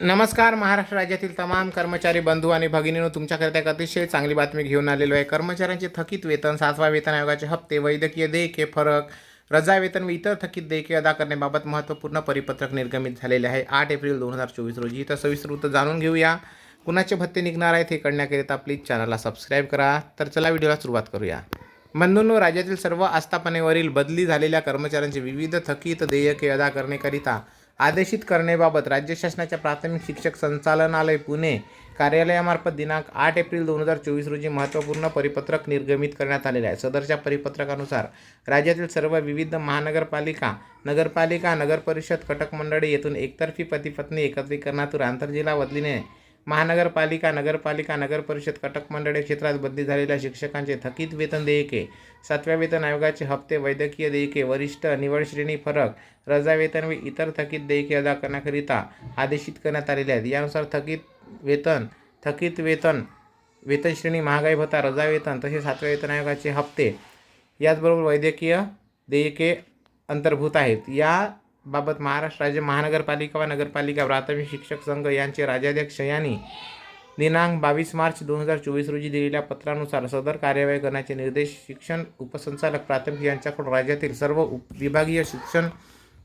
नमस्कार महाराष्ट्र राज्यातील तमाम कर्मचारी बंधू आणि भगिनींनो तुमच्याकरिता एक अतिशय चांगली बातमी घेऊन आलेलो आहे. कर्मचाऱ्यांचे थकीत वेतन सातवा वेतन आयोगाचे हप्ते वैद्यकीय देयके फरक रजा वेतन व इतर थकीत देयके अदा करण्याबाबत महत्त्वपूर्ण परिपत्रक निर्गमित झालेले आहे. आठ एप्रिल दोन हजार चोवीस रोजी तर सविस्तर वृत्त जाणून घेऊया. कुणाचे भत्ते निघणार आहेत हे कळण्याकरिता प्लीज चॅनलला सबस्क्राईब करा. तर चला व्हिडिओला सुरुवात करूया. बंधूंनो राज्यातील सर्व आस्थापनेवरील बदली झालेल्या कर्मचाऱ्यांचे विविध थकीत देयके अदा करण्याकरिता आदेशित करण्याबाबत राज्य शासनाच्या प्राथमिक शिक्षक संचालनालय पुणे कार्यालयामार्फत दिनांक आठ एप्रिल दोन हजार चोवीस रोजी महत्त्वपूर्ण परिपत्रक निर्गमित करण्यात आलेले आहे. सदरच्या परिपत्रकानुसार राज्यातील सर्व विविध महानगरपालिका नगरपालिका नगरपरिषद कटक मंडळी येथून एकतर्फी पतीपत्नी एकत्रीकरणातून आंतरजिल्हा बदलीने महानगरपालिका नगरपालिका नगरपरिषद कटक मंडळे क्षेत्रात बदली झालेल्या शिक्षकांचे थकीत वेतन देयके सातव्या वेतन आयोगाचे हप्ते वैद्यकीय देयके वरिष्ठ निवड श्रेणी फरक रजा वेतन व इतर थकीत देयके अदा करण्याकरिता आदेशित करण्यात आलेले आहेत. यानुसार थकीत वेतन थकीत वेतन वेतन श्रेणी महागाई भत्ता रजा वेतन तसेच सातव्या वेतन आयोगाचे हप्ते याचबरोबर वैद्यकीय देयके अंतर्भूत आहेत. या बाबत महाराष्ट्र राज्य महानगरपालिका व नगरपालिका प्राथमिक शिक्षक संघ यांचे राज्याध्यक्ष यांनी दिनांक बावीस मार्च दोन हजार चोवीस रोजी दिलेल्या पत्रानुसार सदर कार्यवाही करण्याचे निर्देश शिक्षण उपसंचालक प्राथमिक यांच्याकडून राज्यातील सर्व उप विभागीय शिक्षण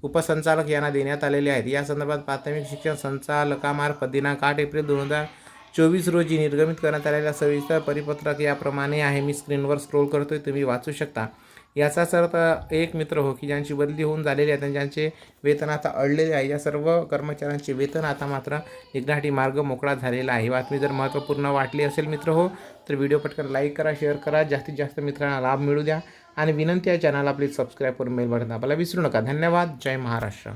उपसंचालक यांना देण्यात आलेले आहेत. या संदर्भात प्राथमिक शिक्षण संचालकामार्फत दिनांक आठ एप्रिल दोन हजार चोवीस रोजी निर्गमित करण्यात आलेल्या सविस्तर परिपत्रक याप्रमाणे आहे. मी स्क्रीनवर स्क्रोल करतोय तुम्ही वाचू शकता. याचाच अर्थ एक मित्र हो की ज्यांची बदली होऊन झालेली आहे आणि ज्यांचे वेतन आता अडलेले आहे या सर्व कर्मचाऱ्यांचे वेतन आता मात्र निघण्यासाठी मार्ग मोकळा झालेला आहे. बातमी जर महत्त्वपूर्ण वाटली असेल मित्र हो तर व्हिडिओ पटकन लाईक करा शेअर करा जास्तीत जास्त मित्रांना लाभ मिळू द्या. आणि विनंती आहे चॅनलला प्लीज सबस्क्राईब करून मेल बटन दाबायला विसरू नका. धन्यवाद. जय महाराष्ट्र.